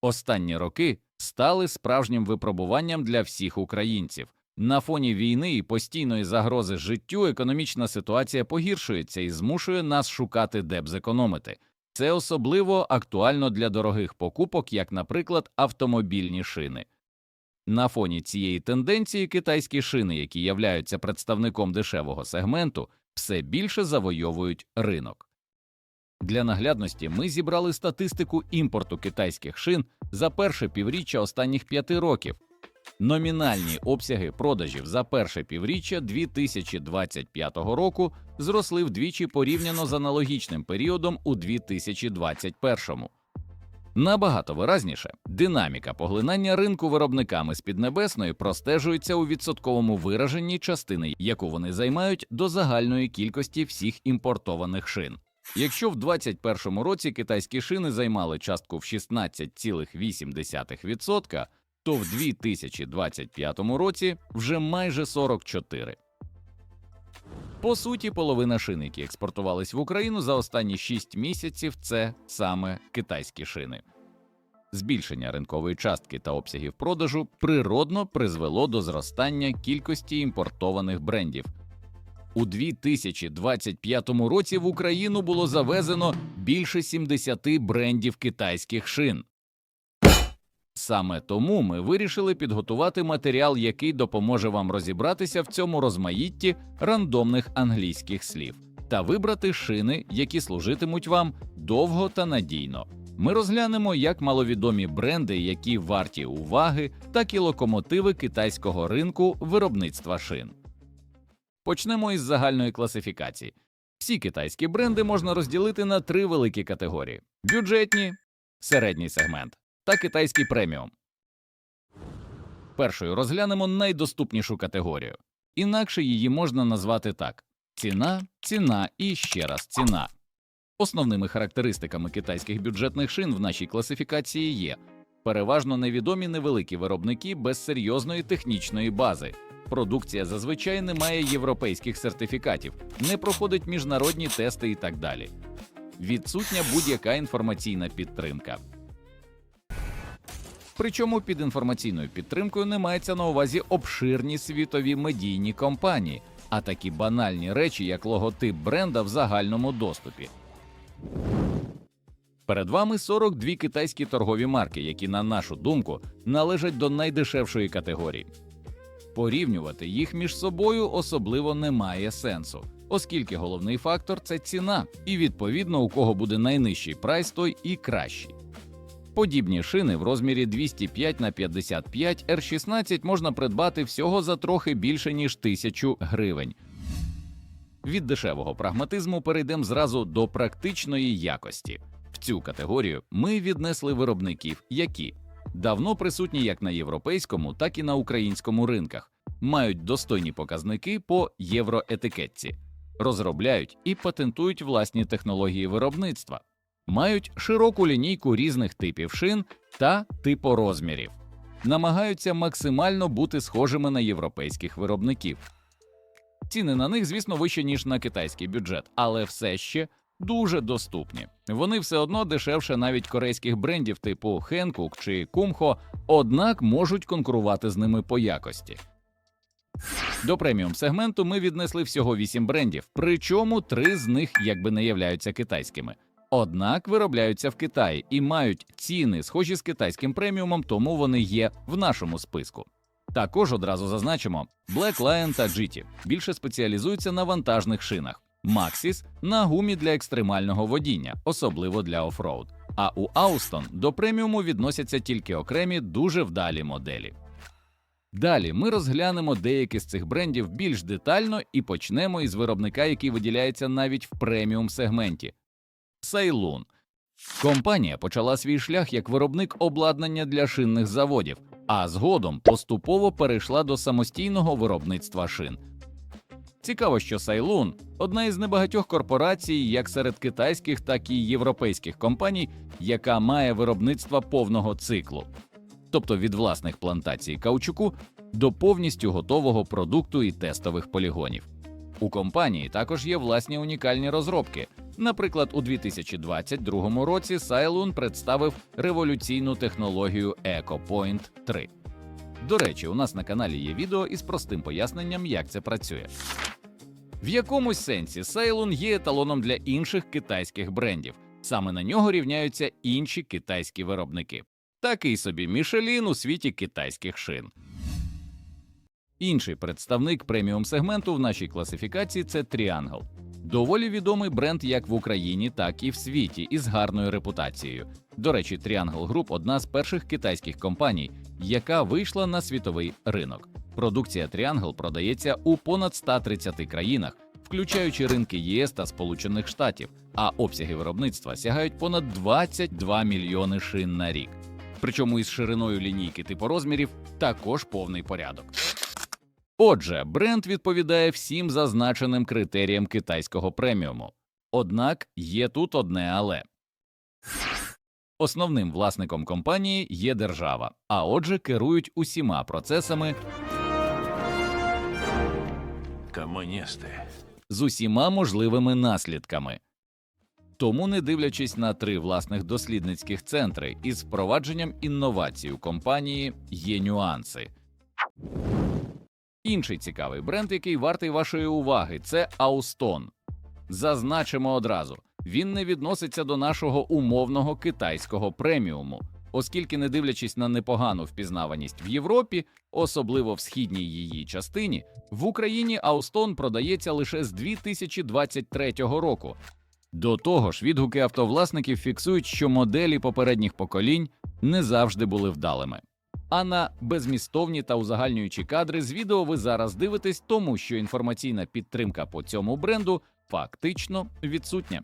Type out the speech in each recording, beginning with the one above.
Останні роки стали справжнім випробуванням для всіх українців. На фоні війни і постійної загрози життю економічна ситуація погіршується і змушує нас шукати, де б зекономити. Це особливо актуально для дорогих покупок, як, наприклад, автомобільні шини. На фоні цієї тенденції китайські шини, які являються представником дешевого сегменту, все більше завойовують ринок. Для наглядності ми зібрали статистику імпорту китайських шин за перше півріччя останніх п'яти років. Номінальні обсяги продажів за перше півріччя 2025 року зросли вдвічі порівняно з аналогічним періодом у 2021. Набагато виразніше, динаміка поглинання ринку виробниками з Піднебесної простежується у відсотковому вираженні частини, яку вони займають до загальної кількості всіх імпортованих шин. Якщо в 2021 році китайські шини займали частку в 16,8%, то в 2025 році вже майже 44%. По суті, половина шин, які експортувались в Україну за останні 6 місяців, це саме китайські шини. Збільшення ринкової частки та обсягів продажу природно призвело до зростання кількості імпортованих брендів. У 2025 році в Україну було завезено більше 70 брендів китайських шин. Саме тому ми вирішили підготувати матеріал, який допоможе вам розібратися в цьому розмаїтті рандомних англійських слів та вибрати шини, які служитимуть вам довго та надійно. Ми розглянемо як маловідомі бренди, які варті уваги, так і локомотиви китайського ринку виробництва шин. Почнемо із загальної класифікації. Всі китайські бренди можна розділити на три великі категорії: бюджетні, середній сегмент та китайський преміум. Першою розглянемо найдоступнішу категорію. Інакше її можна назвати так: ціна, ціна і ще раз ціна. Основними характеристиками китайських бюджетних шин в нашій класифікації є переважно невідомі невеликі виробники без серйозної технічної бази. Продукція зазвичай не має європейських сертифікатів, не проходить міжнародні тести і так далі. Відсутня будь-яка інформаційна підтримка. Причому під інформаційною підтримкою не мається на увазі обширні світові медійні компанії, а такі банальні речі, як логотип бренда в загальному доступі. Перед вами 42 китайські торгові марки, які, на нашу думку, належать до найдешевшої категорії. Порівнювати їх між собою особливо немає сенсу, оскільки головний фактор це ціна, і відповідно у кого буде найнижчий прайс, той і кращий. Подібні шини в розмірі 205 на 55 R16 можна придбати всього за трохи більше ніж тисячу гривень. Від дешевого прагматизму перейдемо зразу до практичної якості. Цю категорію ми віднесли виробників, які давно присутні як на європейському, так і на українському ринках, мають достойні показники по євроетикетці, розробляють і патентують власні технології виробництва, мають широку лінійку різних типів шин та типорозмірів, намагаються максимально бути схожими на європейських виробників. Ціни на них, звісно, вищі, ніж на китайський бюджет, але все ще дуже доступні. Вони все одно дешевше навіть корейських брендів типу Hankook чи Kumho, однак можуть конкурувати з ними по якості. До преміум сегменту ми віднесли всього 8 брендів, причому три з них якби не являються китайськими. Однак виробляються в Китаї і мають ціни, схожі з китайським преміумом, тому вони є в нашому списку. Також одразу зазначимо, Black Lion та GT більше спеціалізуються на вантажних шинах, Maxxis – на гумі для екстремального водіння, особливо для офроуд. А у Austin до преміуму відносяться тільки окремі дуже вдалі моделі. Далі ми розглянемо деякі з цих брендів більш детально і почнемо із виробника, який виділяється навіть в преміум сегменті Сайлун. Компанія почала свій шлях як виробник обладнання для шинних заводів, а згодом поступово перейшла до самостійного виробництва шин. Цікаво, що Сайлун одна із небагатьох корпорацій, як серед китайських, так і європейських компаній, яка має виробництво повного циклу, тобто від власних плантацій каучуку до повністю готового продукту і тестових полігонів. У компанії також є власні унікальні розробки, Наприклад, у 2022 році Сайлун представив революційну технологію EcoPoint 3. До речі, у нас на каналі є відео із простим поясненням, як це працює. В якомусь сенсі Сейлун є еталоном для інших китайських брендів. Саме на нього рівняються інші китайські виробники. Такий собі Мішелін у світі китайських шин. Інший представник преміум сегменту в нашій класифікації це Triangle. Доволі відомий бренд як в Україні, так і в світі, із гарною репутацією. До речі, Triangle Group – одна з перших китайських компаній, яка вийшла на світовий ринок. Продукція Triangle продається у понад 130 країнах, включаючи ринки ЄС та Сполучених Штатів, а обсяги виробництва сягають понад 22 мільйони шин на рік. Причому із шириною лінійки типу розмірів також повний порядок. Отже, бренд відповідає всім зазначеним критеріям китайського преміуму. Однак є тут одне але. Основним власником компанії є держава, а отже, керують усіма процесами Комуністи. з усіма можливими наслідками. Тому, не дивлячись на три власних дослідницьких центри із впровадженням інновацій у компанії, є нюанси. Інший цікавий бренд, який вартий вашої уваги, це Аустон. Зазначимо одразу, він не відноситься до нашого умовного китайського преміуму, оскільки, не дивлячись на непогану впізнаваність в Європі, особливо в східній її частині, в Україні Аустон продається лише з 2023 року. До того ж, відгуки автовласників фіксують, що моделі попередніх поколінь не завжди були вдалими. А на безмістовні та узагальнюючі кадри з відео ви зараз дивитесь, тому що інформаційна підтримка по цьому бренду фактично відсутня.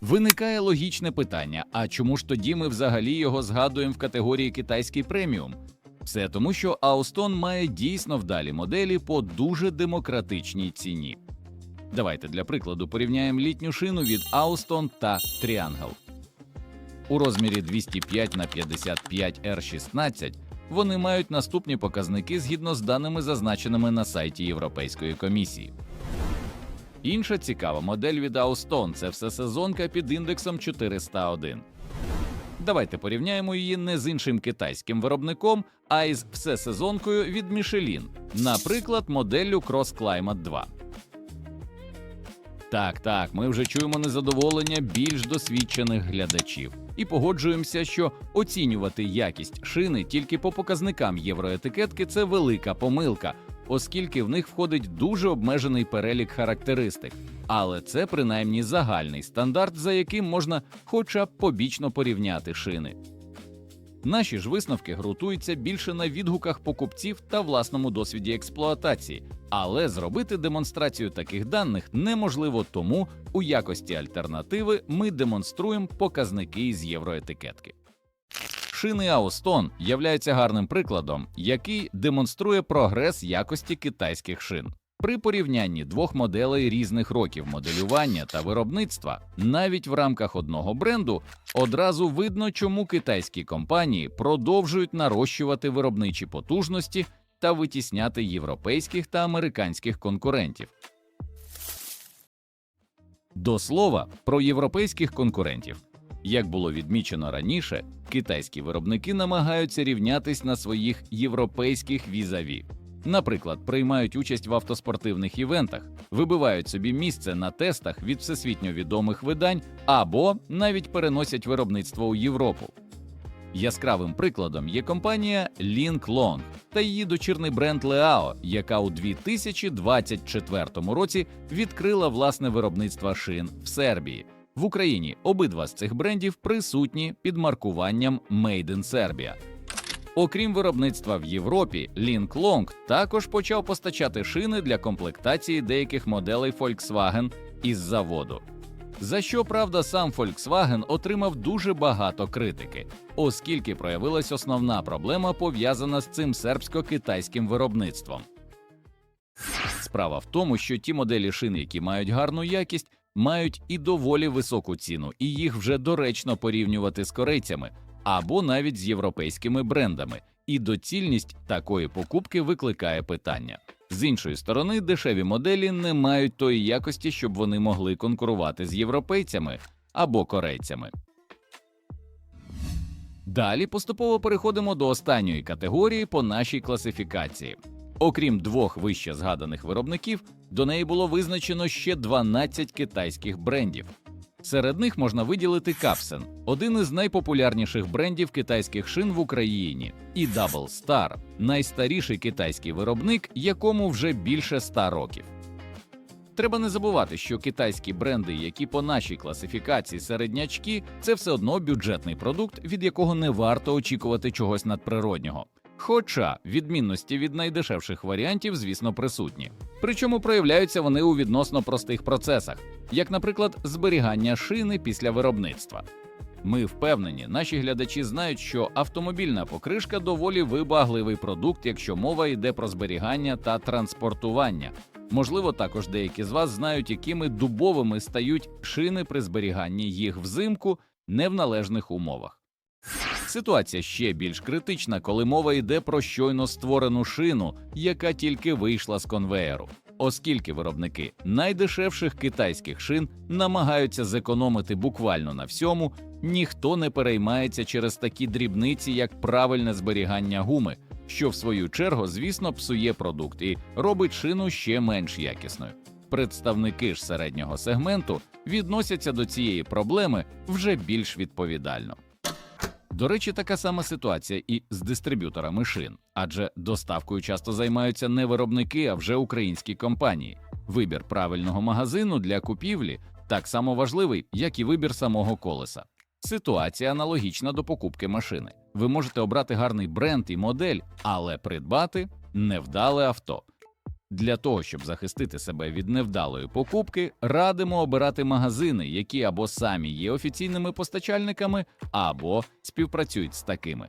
Виникає логічне питання: а чому ж тоді ми взагалі його згадуємо в категорії китайський преміум? Все тому, що Аустон має дійсно вдалі моделі по дуже демократичній ціні. Давайте для прикладу порівняємо літню шину від Аустон та Triangle. У розмірі 205 на 55 R16 вони мають наступні показники згідно з даними, зазначеними на сайті Європейської комісії. Інша цікава модель від Аустон це всесезонка під індексом 401. Давайте порівняємо її не з іншим китайським виробником, а із всесезонкою від Michelin, наприклад, моделлю Cross Climate 2. Так, так, ми вже чуємо незадоволення більш досвідчених глядачів і погоджуємося, що оцінювати якість шини тільки по показникам євроетикетки це велика помилка, оскільки в них входить дуже обмежений перелік характеристик. Але це принаймні загальний стандарт, за яким можна хоча б побічно порівняти шини. Наші ж висновки ґрунтуються більше на відгуках покупців та власному досвіді експлуатації, але зробити демонстрацію таких даних неможливо тому, у якості альтернативи ми демонструємо показники з євроетикетки. Шини Аустон являються гарним прикладом, який демонструє прогрес якості китайських шин. При порівнянні двох моделей різних років моделювання та виробництва, навіть в рамках одного бренду, одразу видно, чому китайські компанії продовжують нарощувати виробничі потужності та витісняти європейських та американських конкурентів. До слова про європейських конкурентів. Як було відмічено раніше, китайські виробники намагаються рівнятись на своїх європейських візаві. Наприклад, приймають участь в автоспортивних івентах, вибивають собі місце на тестах від всесвітньо відомих видань або навіть переносять виробництво у Європу. Яскравим прикладом є компанія Link Long та її дочірний бренд Leao, яка у 2024 році відкрила власне виробництво шин в Сербії. В Україні обидва з цих брендів присутні під маркуванням Made in Serbia. Окрім виробництва в Європі, Link Long також почав постачати шини для комплектації деяких моделей Volkswagen із заводу. За що правда сам Volkswagen отримав дуже багато критики, оскільки проявилась основна проблема пов'язана з цим сербсько-китайським виробництвом. Справа в тому, що ті моделі шин, які мають гарну якість, мають і доволі високу ціну, і їх вже доречно порівнювати з корейцями або навіть з європейськими брендами, і доцільність такої покупки викликає питання. З іншої сторони, дешеві моделі не мають тої якості, щоб вони могли конкурувати з європейцями або корейцями. Далі поступово переходимо до останньої категорії по нашій класифікації. Окрім двох вище згаданих виробників, до неї було визначено ще 12 китайських брендів. Серед них можна виділити Капсен, один із найпопулярніших брендів китайських шин в Україні, і Double Star, найстаріший китайський виробник, якому вже більше ста років. Треба не забувати, що китайські бренди, які по нашій класифікації середнячки, це все одно бюджетний продукт, від якого не варто очікувати чогось надприроднього. Хоча відмінності від найдешевших варіантів, звісно, присутні. Причому проявляються вони у відносно простих процесах, як, наприклад, зберігання шини після виробництва. Ми впевнені, наші глядачі знають, що автомобільна покришка доволі вибагливий продукт, якщо мова йде про зберігання та транспортування. Можливо, також деякі з вас знають, якими дубовими стають шини при зберіганні їх взимку не в належних умовах. Ситуація ще більш критична, коли мова йде про щойно створену шину, яка тільки вийшла з конвеєру. Оскільки виробники найдешевших китайських шин намагаються зекономити буквально на всьому, ніхто не переймається через такі дрібниці, як правильне зберігання гуми, що в свою чергу, звісно, псує продукт і робить шину ще менш якісною. Представники ж середнього сегменту відносяться до цієї проблеми вже більш відповідально. До речі, така сама ситуація і з дистриб'юторами шин, адже доставкою часто займаються не виробники, а вже українські компанії. Вибір правильного магазину для купівлі так само важливий, як і вибір самого колеса. Ситуація аналогічна до покупки машини. Ви можете обрати гарний бренд і модель, але придбати невдале авто. Для того, щоб захистити себе від невдалої покупки, радимо обирати магазини, які або самі є офіційними постачальниками, або співпрацюють з такими.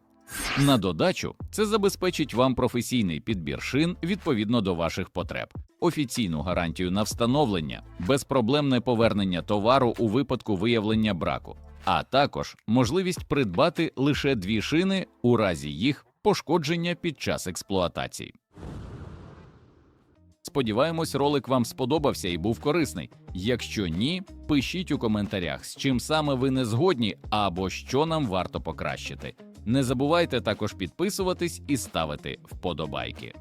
На додачу, це забезпечить вам професійний підбір шин відповідно до ваших потреб, офіційну гарантію на встановлення, безпроблемне повернення товару у випадку виявлення браку, а також можливість придбати лише дві шини у разі їх пошкодження під час експлуатації. Сподіваємось, ролик вам сподобався і був корисний. Якщо ні, пишіть у коментарях, з чим саме ви не згодні або що нам варто покращити. Не забувайте також підписуватись і ставити вподобайки.